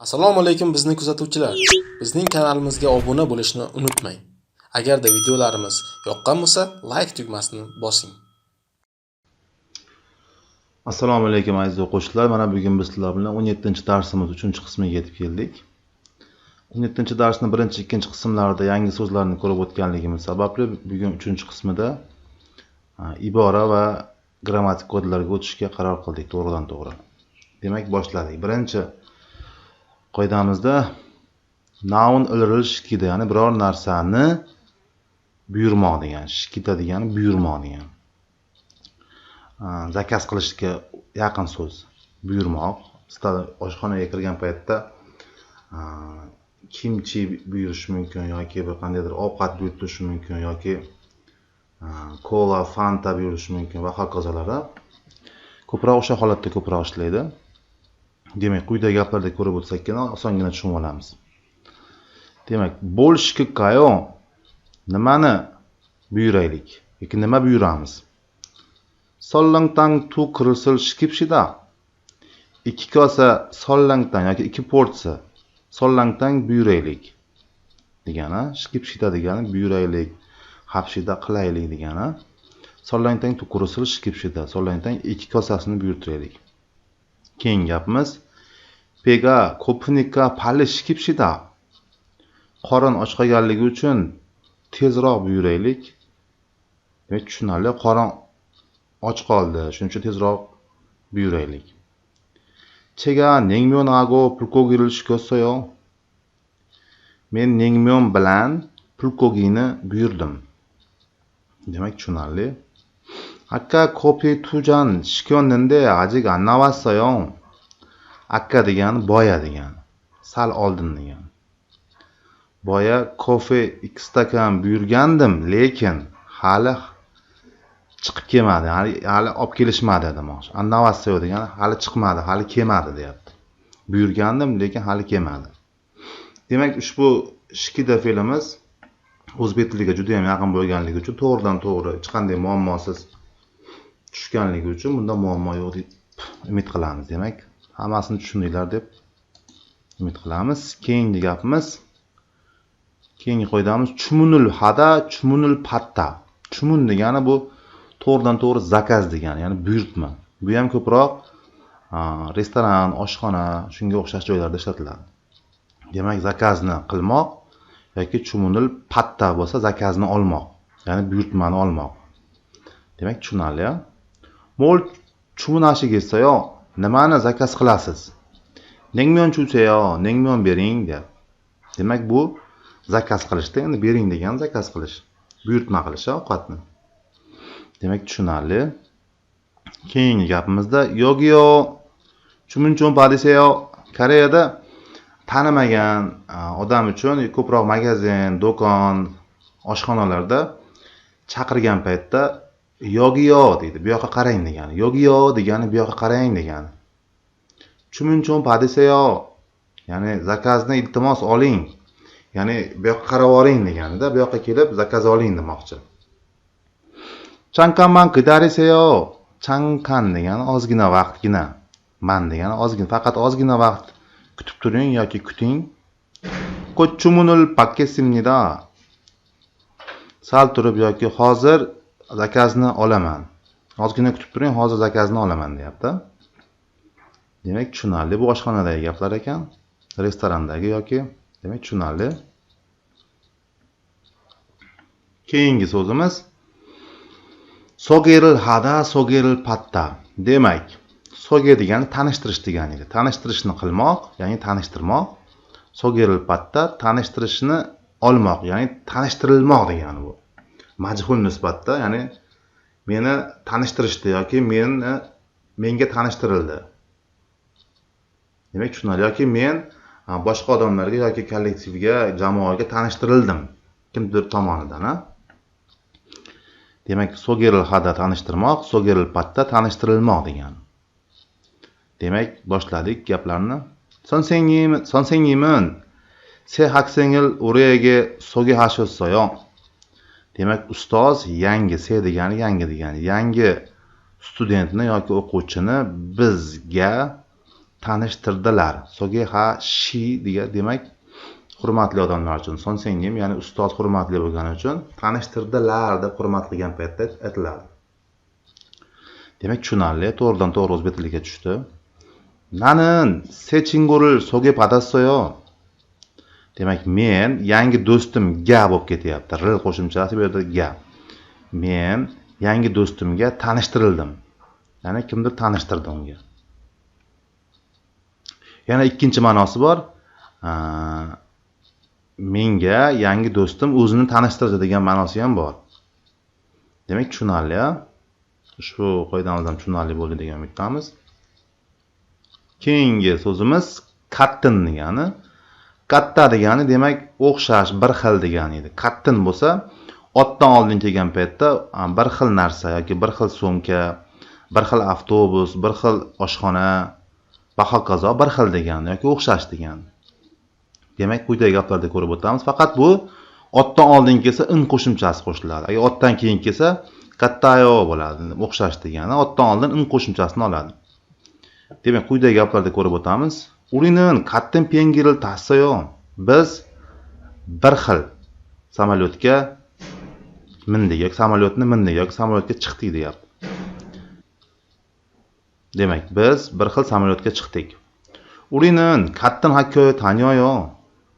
Assalomu alaykum bizni kuzatuvchilar. Bizning kanalimizga obuna bo'lishni unutmang. Agarda videolarimiz yoqqan bo'lsa, like tugmasini bosing. assalomu alaykum aziz o'quvchilar mana bugun biz sizlar bilan 17 darsimiz 3 qismiga yetib keldik 17 darsni birinchi ikkinchi qismlarida yangi so'zlarni ko'rib o'tganligimiz sababli bugun 3 qismida ibora va grammatik kodlarga o'tishga qaror qildik to'g'ridan to'g'ri demak boshladik birinchi qoidamizda noun ilril shikida ya'ni biror narsani buyurmoq degan shikita degani buyurmoq degan. Zakaz qilishga yaqin so'z buyurmoq. Oshxonaga kirgan paytda kimchi buyurish mumkin yoki bir qandaydir ovqat buyurtirishi mumkin yoki kola fanta buyurishi mumkin va hokazolar ko'proq o'sha holatda ko'proq ishlaydi. Demak quyidagi gaplarda ko'rib o'tsakkina osongina tushunib olamiz. Demak больше kayo nimani buyuraylik? Yoki nima buyuramiz? Sollangtang tu kırısıl shkipshida. Ikki kosa sollangtang yoki ikki porsiya sollangtang buyuraylik degani shkipshida degani buyuraylik hapshida qilaylik degani sollangtang tu kırısıl shkipshida sollangtang ikki kosasini buyurtiraylik. keyingi gapimiz pega ko'pnika pali shikipshida qorin och qolganligi uchun tezroq buyuraylik demak tushunarli qorin och qoldi shuning uchun tezroq buyuraylik 제가 냉면하고 불고기를 시켰어요. Men 냉면 bilan 불고기ni buyurdim. Demak tushunarli. 아까 커피 두 잔 시켰는데 아직 안 나왔어요. 아까 degani boya degani. Sal oldin degani. Boya kofe ikki stakan buyurgandim, lekin hali chiqib kelmadi hali hali olib kelishmadi demoqchi annavassiyo degani hali chiqmadi hali kelmadi deyapti buyurgandim lekin hali kelmadi demak ushbu shkida fe'limiz o'zbek tiliga juda yam yaqin bo'lganligi uchun to'g'ridan to'g'ri hech qanday muammosiz tushganligi uchun bunda muammo yo'q deb umid qilamiz. Demak hammasini tushundinglar deb umid qilamiz. Keyingi gapimiz keyingi qoidamiz chumunul hada chumunul patta. Chumun degani bu to'g'ridan to'g'ri zakaz degani ya'ni buyurtma. Bu ham ko'proq restoran oshxona shunga o'xshash joylarda ishlatiladi. Demak zakazni qilmoq yoki chumunil patta bo'lsa zakazni olmoq ya'ni buyurtmani olmoq. Demak tushunarli 뭘 주문하시겠어요? nimani zakaz qilasiz? Nengmyon chuseyo nengmyon bering deyapti demak bu zakaz qilishda endi bering degani zakaz qilish. Buyurtma qilish ovqatni. Demak tushunarli. Keyingi gapimizda yogiyo chumunchun padiseyo koreyada tanimagan odam uchun ko'proq magazin do'kon oshxonalarda chaqirgan paytda yogiyo deydi. Bu yoqqa qarang degani. Yogiyo degani bu yoqqa qarang degani. Chuminchun padisayo ya'ni zakazni iltimos oling. Ya'ni bu yoqqa qarab oling deganida bu yoqqa kelib zakaz oling demoqchi. Chankanman qidarisayo chankan degani ozgina vaqtgina. Man degani ozgina faqat ozgina vaqt kutib turing yoki kuting. Kochumunul pakkesimnida sal turib yoki hozir zakazni olaman. Ozgina kutib turing hozir zakazni olaman deyapti. Demak tushunarli bu oshxonadagi gaplar ekan. Restorandagi yoki demak tushunarli. Keyingi so'zimiz. Sogeril hada sogeril patta. Demak soge degani tanishtirish degani edi. Tanishtirishni qilmoq ya'ni tanishtirmoq. Sogeril patta tanishtirishni olmoq ya'ni tanishtirilmoq degani bu. majhul nisbatda ya'ni meni tanishtirishdi yoki meni menga tanishtirildi. Demak tushunarli yoki men boshqa odamlarga yoki kollektivga jamoaga tanishtirildim. Kimdir tomonidan a. Demak sogeril hada tanishtirmoq sogeril patda tanishtirilmoq degan. Demak boshladik gaplarni. Sonsengiyman se haksengil uregi sogi hashil demak ustoz yangi se degani yangi degani yangi studentni yoki o'quvchini bizga tanishtirdilar. So'ge ha shi degan demak hurmatli odamlar uchun sonsengim ya'ni ustoz hurmatli bo'lgani uchun tanishtirdilar deb hurmat qilgan paytda aytiladi. Demak tushunarli to'g'ridan to'g'ri o'zbek tiliga tushdi. Nanin sechingurul so'ge padassoyo demak men yangi do'stim ga bo'lib ketyapti. R qo'shimchasi bu yerda ga. Men yangi do'stimga tanishtirildim. Ya'ni kimdir tanishtirdi unga. Yana ikkinchi ma'nosi bor. Menga yangi do'stim o'zini tanishtirdi degan ma'nosi ham bor. Demak tushunarli a ushbu qoidamiz ham tushunarli bo'ldi degan umiddamiz. Keyingi so'zimiz kattin degani. Katta degani demak o'xshash bir xil degani edi. Kattin bo'lsa otdan oldin kelgan paytda bir xil narsa yoki bir xil sumka bir xil avtobus bir xil oshxona va hokazo bir xil degani yoki o'xshash degani. Demak quyidagi gaplarda ko'rib o'tamiz. Faqat bu otdan oldin kelsa in qo'shimchasi qo'shiladi. Agar otdan keyin kelsa kattayo bo'ladi o'xshash degani otdan oldin in qo'shimchasini oladi. Demak quyidagi gaplarda ko'rib o'tamiz. Urinin kattin 비행기를 탔어요. biz bir xil samolyotga mindik yoki samolyotni mindik yoki samolyotga chiqdik deyapti. Demak biz bir xil samolyotga chiqdik. Urinin kattin hakkoyo tanyoyo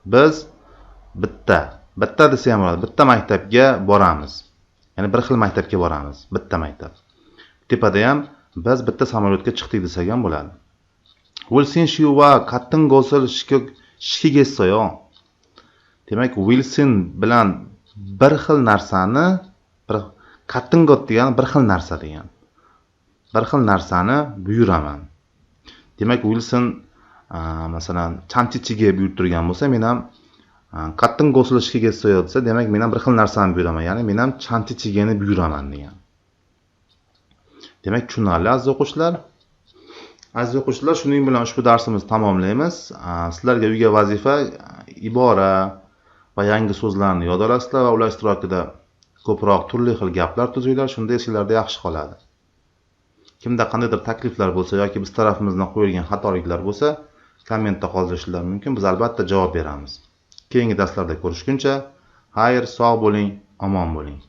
biz bitta bitta desa ham bo'ladi bitta maktabga boramiz. Ya'ni bir xil maktabga boramiz bitta maktab. Tepada ham biz bitta samolyotga chiqdik desak ham bo'ladi. Wilson shiva kattin gosil shikigessoyo demak wilson bilan bir xil narsani bir kattin got degani bir xil narsa degani bir xil narsani buyuraman. Demak wilson masalan chamchichiga buyurtirgan bo'lsa men ham a, qattin desa demak men ham bir xil narsani buyuraman. Ya'ni men ham chantichigani buyuraman degan. Demak tushunarli aziz o'quvchilar aziz o'quvchilar shuning bilan ushbu darsimizni tamomlaymiz. Sizlarga uyga vazifa ibora va yangi so'zlarni yod olasizlar va ular ishtirokida ko'proq turli xil gaplar tuzinglar. Shunda esinglarda yaxshi qoladi. Kimda qandaydir takliflar bo'lsa yoki biz tarafimizdan qo'yilgan xatoliklar bo'lsa kommentda qoldirishlari mumkin. Biz albatta javob beramiz. Keyingi darslarda ko'rishguncha xayr sog' bo'ling omon bo'ling.